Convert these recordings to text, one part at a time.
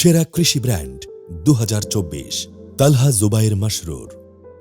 সেরা কৃষি ব্র্যান্ড দু হাজার চব্বিশ তালহা জুবাইর মাসরুর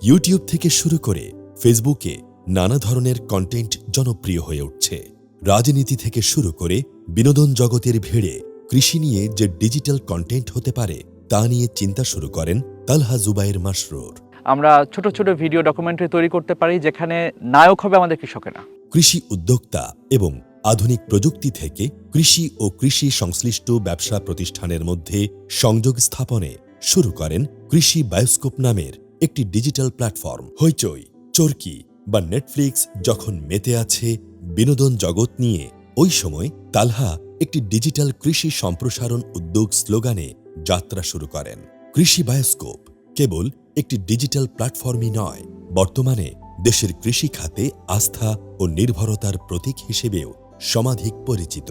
ইউটিউব থেকে শুরু করে ফেসবুকে নানা ধরনের কন্টেন্ট জনপ্রিয় হয়ে উঠছে। রাজনীতি থেকে শুরু করে বিনোদন জগতের ভিড়ে কৃষি নিয়ে যে ডিজিটাল কন্টেন্ট হতে পারে তা নিয়ে চিন্তা শুরু করেন তালহা জুবাইর মাসরুর আমরা ছোট ছোট ভিডিও ডকুমেন্টারি তৈরি করতে পারি যেখানে নায়ক হবে আমাদের কৃষকেরা। কৃষি উদ্যোক্তা এবং আধুনিক প্রযুক্তি থেকে কৃষি ও কৃষি সংশ্লিষ্ট ব্যবসা প্রতিষ্ঠানের মধ্যে সংযোগ স্থাপনে শুরু করেন কৃষি বায়োস্কোপ নামের একটি ডিজিটাল প্ল্যাটফর্ম। হইচই, চরকি বা নেটফ্লিক্স যখন মেতে আছে বিনোদন জগৎ নিয়ে, ওই সময় তালহা একটি ডিজিটাল কৃষি সম্প্রসারণ উদ্যোগ স্লোগানে যাত্রা শুরু করেন। কৃষি বায়োস্কোপ কেবল একটি ডিজিটাল প্ল্যাটফর্মই নয়, বর্তমানে দেশের কৃষি খাতে আস্থা ও নির্ভরতার প্রতীক হিসেবেও সমাধিক পরিচিত।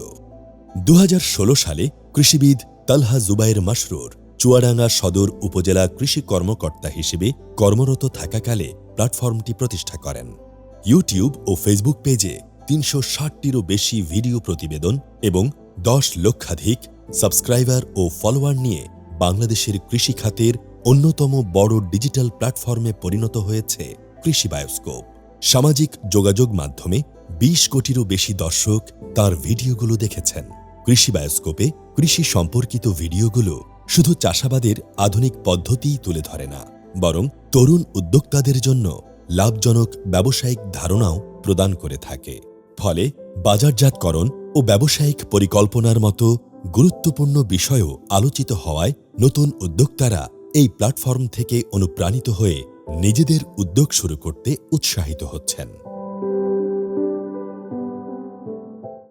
দু হাজার ষোলো সালে কৃষিবিদ তালহা জুবাইর মাসরুর চুয়াডাঙ্গা সদর উপজেলা কৃষি কর্মকর্তা হিসেবে কর্মরত থাকাকালে প্ল্যাটফর্মটি প্রতিষ্ঠা করেন। ইউটিউব ও ফেসবুক পেজে তিনশো ষাটটিরও বেশি ভিডিও প্রতিবেদন এবং দশ লক্ষাধিক সাবস্ক্রাইবার ও ফলোয়ার নিয়ে বাংলাদেশের কৃষি খাতের অন্যতম বড় ডিজিটাল প্ল্যাটফর্মে পরিণত হয়েছে কৃষি বায়োস্কোপ। সামাজিক যোগাযোগ মাধ্যমে বিশ কোটিরও বেশি দর্শক তার ভিডিওগুলো দেখেছেন। কৃষি বায়োস্কোপে কৃষি সম্পর্কিত ভিডিওগুলো শুধু চাষাবাদের আধুনিক পদ্ধতিই তুলে ধরে না, বরং তরুণ উদ্যোক্তাদের জন্য লাভজনক ব্যবসায়িক ধারণাও প্রদান করে থাকে। ফলে বাজারজাতকরণ ও ব্যবসায়িক পরিকল্পনার মতো গুরুত্বপূর্ণ বিষয়ও আলোচিত হওয়ায় নতুন উদ্যোক্তারা এই প্ল্যাটফর্ম থেকে অনুপ্রাণিত হয়ে নিজেদের উদ্যোগ শুরু করতে উৎসাহিত হচ্ছেন।